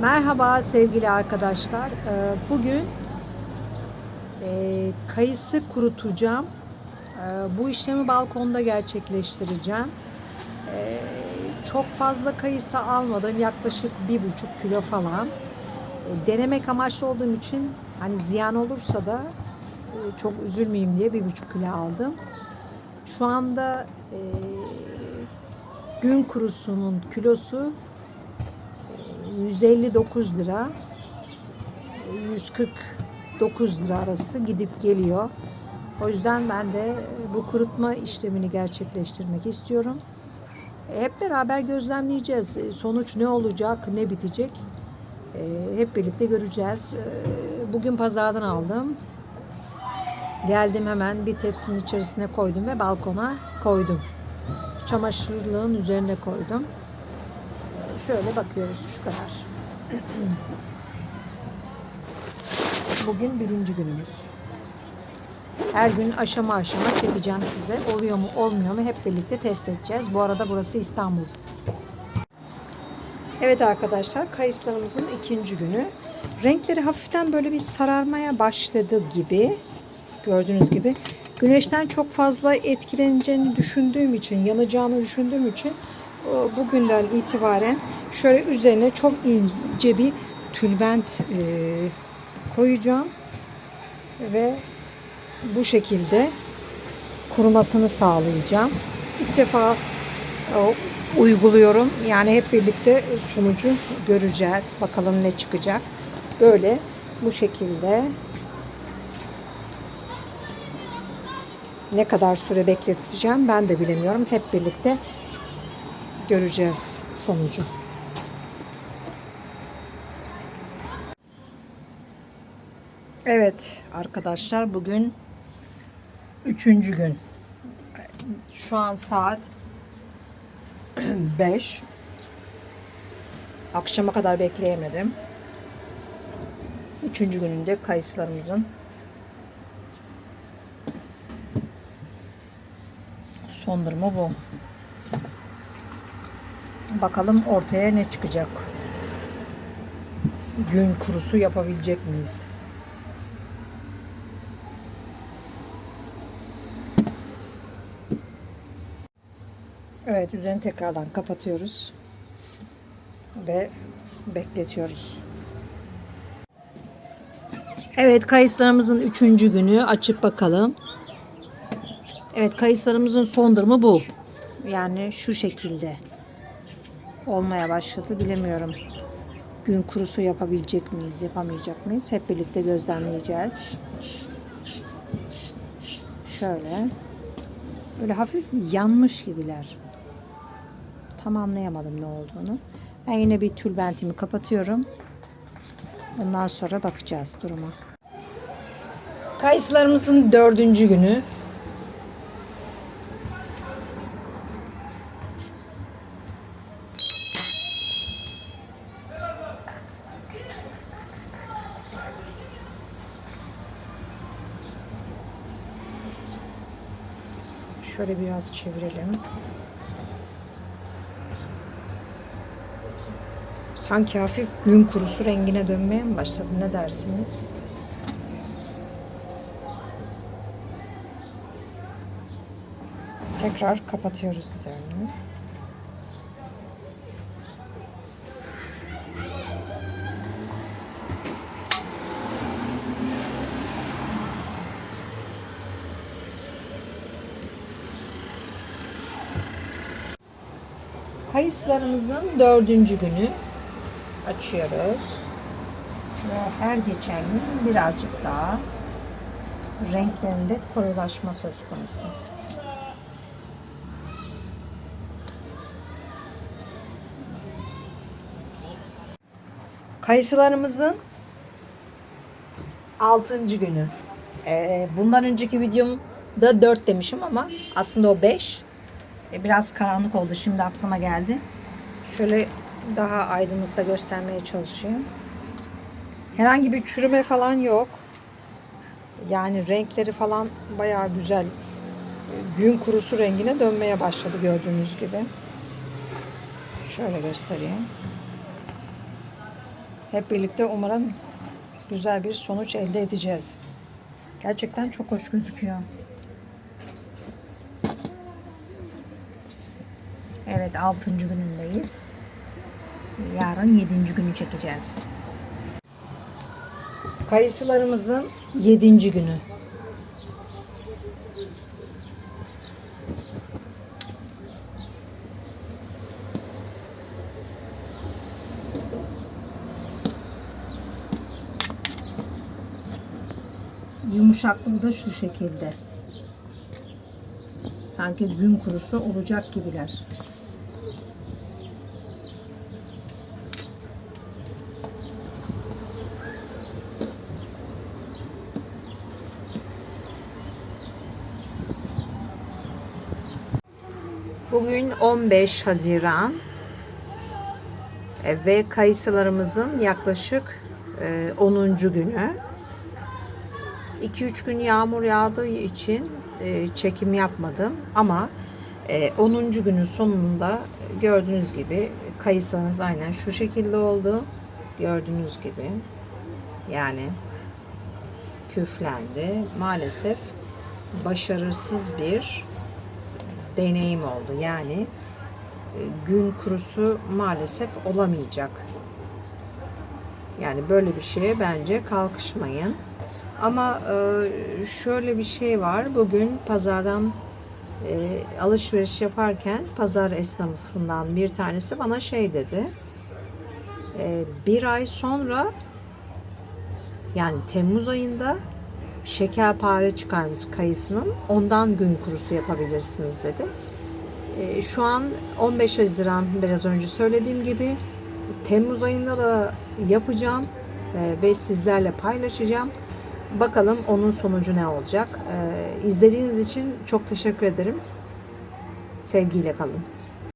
Merhaba sevgili arkadaşlar. Ee, Bugün e, kayısı kurutacağım. Ee, Bu işlemi balkonda gerçekleştireceğim. Ee, Çok fazla kayısı almadım. Yaklaşık bir buçuk kilo falan. Denemek amaçlı olduğum için hani ziyan olursa da e, çok üzülmeyeyim diye bir buçuk kilo aldım. Şu anda e, gün kurusunun kilosu 159 lira 149 lira arası gidip geliyor. O yüzden ben de bu kurutma işlemini gerçekleştirmek istiyorum. Hep beraber gözlemleyeceğiz. Sonuç ne olacak, ne bitecek? Hep birlikte göreceğiz. Bugün pazardan aldım. Geldim hemen bir tepsinin içerisine koydum ve balkona koydum. Çamaşırlığın üzerine koydum. Şöyle bakıyoruz şu kadar. Bugün birinci günümüz. Her gün aşama aşama çekeceğim size. Oluyor mu olmuyor mu hep birlikte test edeceğiz. Bu arada burası İstanbul. Evet arkadaşlar kayısılarımızın ikinci günü. Renkleri hafiften böyle bir sararmaya başladı gibi. Gördüğünüz gibi. Güneşten çok fazla etkileneceğini düşündüğüm için, yanacağını düşündüğüm için bugünden itibaren şöyle üzerine çok ince bir tülbent e, koyacağım ve bu şekilde kurumasını sağlayacağım. İlk defa e, uyguluyorum. Yani hep birlikte sonucu göreceğiz. Bakalım ne çıkacak. Böyle bu şekilde ne kadar süre bekleteceğim ben de bilemiyorum. Hep birlikte göreceğiz sonucu. Evet arkadaşlar bugün üçüncü gün. Şu an saat 5. Akşama kadar bekleyemedim. Üçüncü gününde kayısılarımızın son durumu bu. Bakalım ortaya ne çıkacak. Gün kurusu yapabilecek miyiz? Evet üzerini tekrardan kapatıyoruz. Ve bekletiyoruz. Evet kayısılarımızın üçüncü günü açıp bakalım. Evet kayısılarımızın son durumu bu. Yani şu şekilde olmaya başladı. Bilemiyorum. Gün kurusu yapabilecek miyiz, yapamayacak mıyız? Hep birlikte gözlemleyeceğiz. Şöyle. Böyle hafif yanmış gibiler. Tam anlayamadım ne olduğunu. Ben yine bir tülbentimi kapatıyorum. Bundan sonra bakacağız duruma. Kayısılarımızın dördüncü günü. Şöyle biraz çevirelim. Sanki hafif gün kurusu rengine dönmeye mi başladı? Ne dersiniz? Tekrar kapatıyoruz üzerini. Kayısılarımızın dördüncü günü açıyoruz. Ve her geçen gün birazcık daha renklerinde koyulaşma söz konusu. Kayısılarımızın altıncı günü. Ee, bundan önceki videomda 4 demişim ama aslında o 5. E, biraz karanlık oldu. Şimdi aklıma geldi. Şöyle daha aydınlıkta göstermeye çalışayım. Herhangi bir çürüme falan yok. Yani renkleri falan bayağı güzel. Gün kurusu rengine dönmeye başladı gördüğünüz gibi. Şöyle göstereyim. Hep birlikte umarım güzel bir sonuç elde edeceğiz. Gerçekten çok hoş gözüküyor. Evet 6. günündeyiz. Yarın 7. günü çekeceğiz. Kayısılarımızın 7. günü. Yumuşaklığı da şu şekilde. Sanki gün kurusu olacak gibiler. Bugün 15 Haziran E, ve kayısılarımızın yaklaşık e, 10. günü. 2-3 gün yağmur yağdığı için e, çekim yapmadım ama e, 10. günün sonunda gördüğünüz gibi kayısılarımız aynen şu şekilde oldu. Gördüğünüz gibi yani küflendi. Maalesef başarısız bir deneyim oldu. Yani e, gün kurusu maalesef olamayacak. Yani böyle bir şeye bence kalkışmayın. Ama e, şöyle bir şey var. Bugün pazardan e, alışveriş yaparken pazar esnafından bir tanesi bana şey dedi. E, bir ay sonra yani Temmuz ayında şekerpare çıkarmış kayısının. Ondan gün kurusu yapabilirsiniz dedi. E, şu an 15 Haziran biraz önce söylediğim gibi Temmuz ayında da yapacağım e, ve sizlerle paylaşacağım. Bakalım onun sonucu ne olacak. E, izlediğiniz için çok teşekkür ederim. Sevgiyle kalın.